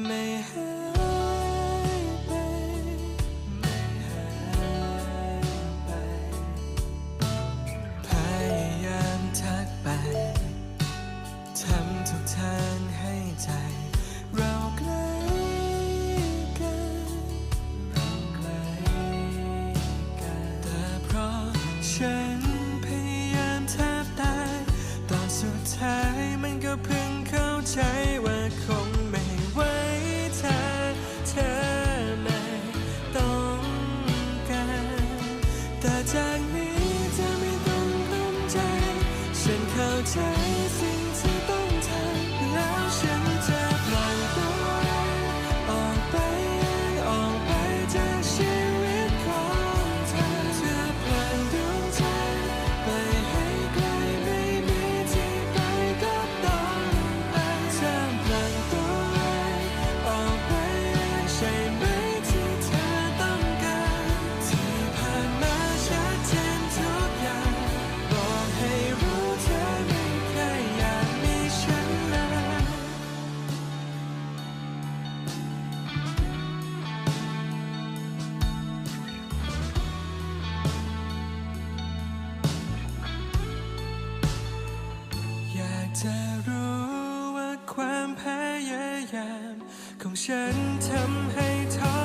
ไม่หาไป ไม่หาไป พยายามทักไป ทำทุกทางให้ใจ เราใกล้กันเราใกล้กัน แต่เพราะฉันพยายามแทบตาย ตอนสุดท้ายมันก็เพิ่งเข้าใจ จะรู้ว่าความพยายาม ของฉันทำให้ท้อ